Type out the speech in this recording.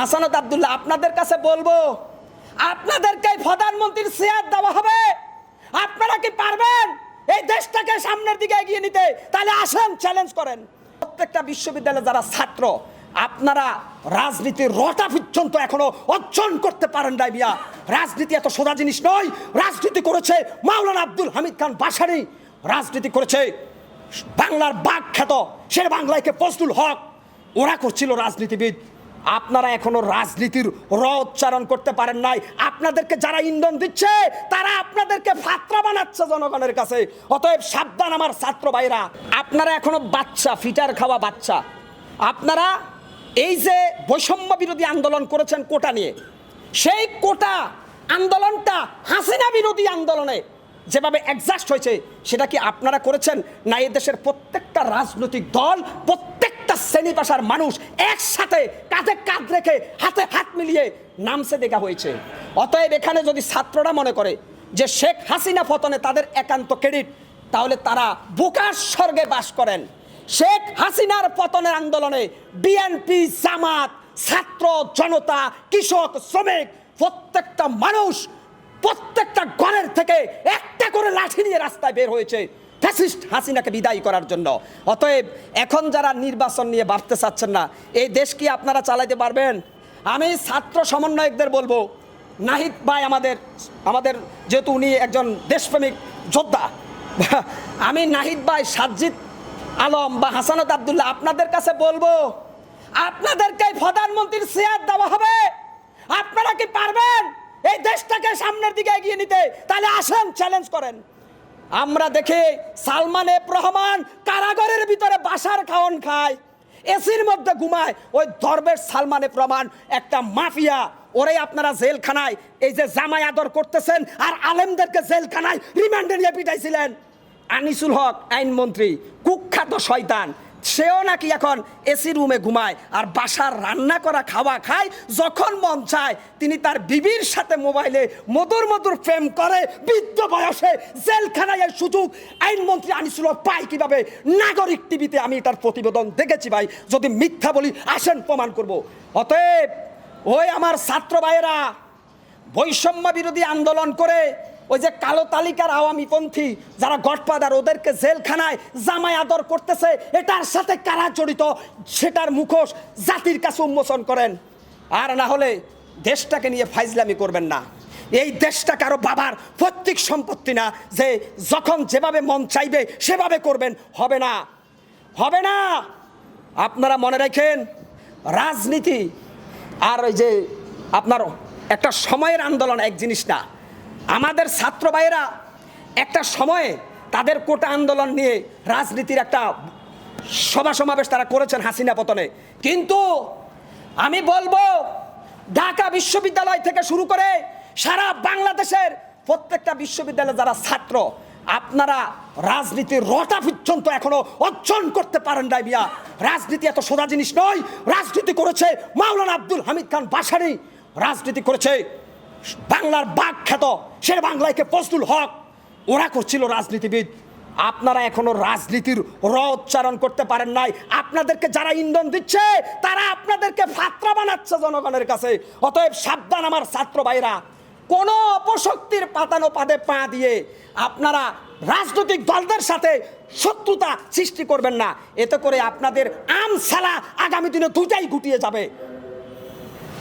হাসানত আবদুল্লাহ, আপনাদের কাছে বলব, আপনাদেরকে প্রধানমন্ত্রীর চেয়ার দেওয়া হবে। আপনারা কি পারবেন এই দেশটাকে সামনের দিকে এগিয়ে নিতে? তাহলে আসেন চ্যালেঞ্জ করেন। প্রত্যেকটা বিশ্ববিদ্যালয়ে যারা ছাত্র, আপনারা রাজনীতির রটা পর্যন্ত এখনও অর্জন করতে পারেন নাই মিয়া। রাজনীতি এত সোজা জিনিস নয়। রাজনীতি করেছে মাওলানা আব্দুল হামিদ খান বাসারি রাজনীতি করেছে বাংলার বাঘ খ্যাত সে বাংলাকে ফজলুল হক। ওরা করছিল রাজনীতিবিদ। আপনারা এখনও রাজনীতির র উচ্চারণ করতে পারেন নাই। আপনাদেরকে যারা ইন্ধন দিচ্ছে, তারা আপনাদেরকে ফাত্রা বানাচ্ছে জনগণের কাছে। অতএব সাবধান আমার ছাত্র ভাইরা। আপনারা এখনও বাচ্চা, ফিটার খাওয়া বাচ্চা। আপনারা এই যে বৈষম্য বিরোধী আন্দোলন করেছেন কোটা নিয়ে, সেই কোটা আন্দোলনটা হাসিনা বিরোধী আন্দোলনে যেভাবে অ্যাডজাস্ট হয়েছে, সেটা কি আপনারা করেছেন? না এই দেশের প্রত্যেকটা রাজনৈতিক দল প্রত্যেকটা শ্রেণি পেশার মানুষ একসাথে কাঁধে কাঁধ রেখে হাতে হাত মিলিয়ে নামছে দেখা হয়েছে। অতএব এখানে যদি ছাত্ররা মনে করে যে শেখ হাসিনা পতনে তাদের একান্ত ক্রেডিট, তাহলে তারা বোকার স্বর্গে বাস করেন। শেখ হাসিনার পতনের আন্দোলনে বিএনপি জামাত, ছাত্র, জনতা, কৃষক, শ্রমিক, প্রত্যেকটা মানুষ প্রত্যেকটা ঘরের থেকে একটা করে লাঠি নিয়ে রাস্তায় বের হয়েছে। ফ্যাসিস্ট হাসিনাকে বিদায় করার জন্য। অতএব এখন যারা নির্বাচন নিয়ে বাড়তে চাচ্ছেন না, এই দেশ কি আপনারা চালাইতে পারবেন? আমি ছাত্র সমন্বয়কদের বলব, নাহিদ ভাই আমাদের আমাদের যেহেতু উনি একজন দেশপ্রেমিক যোদ্ধা, আমি নাহিদ ভাই সাজ্জিদ আলম বা হাসানত আবদুল্লাহ আপনাদের কাছে বলব, আপনাদেরকে প্রধানমন্ত্রীর চেয়ার দেওয়া হবে। আপনারা কি পারবেন এই দেশটাকে সামনের দিকে এগিয়ে নিতে? তাহলে আসেন চ্যালেঞ্জ করেন। আমরা দেখে সালমান এফ রহমান কারাগারের ভিতরে বাসার খাওয়ান খায়, এসির মধ্যে ঘুমায়। ওই ধর্মের সালমান এফ রহমান একটা মাফিয়া ওরাই আপনারা জেলখানায়, এই যে জামাই আদর করতেছেন আর আলেমদেরকে জেলখানায় রিমান্ডে নিয়ে পিটাইছিলেন। আনিসুল হক, আইনমন্ত্রী, কুখ্যাত শয়তান সেও নাকি এখন এসি রুমে ঘুমায় আর বাসার রান্না করা খাওয়া খায়, যখন মন চায় তিনি তার বিবির সাথে মোবাইলে মধুর মধুর প্রেম করে, বৃদ্ধ বয়সে জেলখানায় সুযোগ। আইনমন্ত্রী আনিসুল পায় কীভাবে? নাগরিক টিভিতে আমি তার প্রতিবেদন দেখেছি ভাই, যদি মিথ্যা বলি আসেন প্রমাণ করব। অতএব, ওই আমার ছাত্র ভাইয়েরা বৈষম্য বিরোধী আন্দোলন করে ওই যে কালো তালিকার আওয়ামী পন্থী, যারা গডফাদার, ওদেরকে জেলখানায় জামাই আদর করতেছে, এটার সাথে কারা জড়িত? সেটার মুখোশ জাতির কাছে উন্মোচন করেন। আর না হলে দেশটাকে নিয়ে ফাইজলামি করবেন না। এই দেশটা কারও বাবার পৈতৃক সম্পত্তি না, যে যখন যেভাবে মন চাইবে, সেভাবে করবেন। হবে না। হবে না। আপনারা মনে রাখেন, রাজনীতি আর ওই যে আপনার একটা সময়ের আন্দোলন এক জিনিস না আমাদের ছাত্র ভাইয়েরা একটা সময়ে তাদের কোটা আন্দোলন নিয়ে রাজনীতির একটা সভা সমাবেশ তারা করেছেন হাসিনা পতনে। কিন্তু আমি বলব, ঢাকা বিশ্ববিদ্যালয় থেকে শুরু করে সারা বাংলাদেশের প্রত্যেকটা বিশ্ববিদ্যালয়ে যারা ছাত্র, আপনারা রাজনীতির রটা পর্যন্ত এখনও অর্জন করতে পারেন নাই মিয়া। রাজনীতি এত সোজা জিনিস নয়। রাজনীতি করেছে মাওলানা আব্দুল হামিদ খান বাসারি রাজনীতি করেছে বাংলার বাঘ খ্যাত, সে বাংলাকে ফজলুল হক। ওরা করছিল রাজনীতিবিদ। আপনারা এখনও রাজনীতির র উচ্চারণ করতে পারেন নাই। আপনাদেরকে যারা ইন্ধন দিচ্ছে, তারা আপনাদেরকে ফাত্রা বানাচ্ছে জনগণের কাছে। অতএব সাবধান আমার ছাত্র ভাইরা। কোন অপশক্তির পাতানো পাদে পা দিয়ে আপনারা রাজনৈতিক দলদের সাথে শত্রুতা সৃষ্টি করবেন না। এতে করে আপনাদের আম সালা আগামী দিনে দুটাই গুটিয়ে যাবে।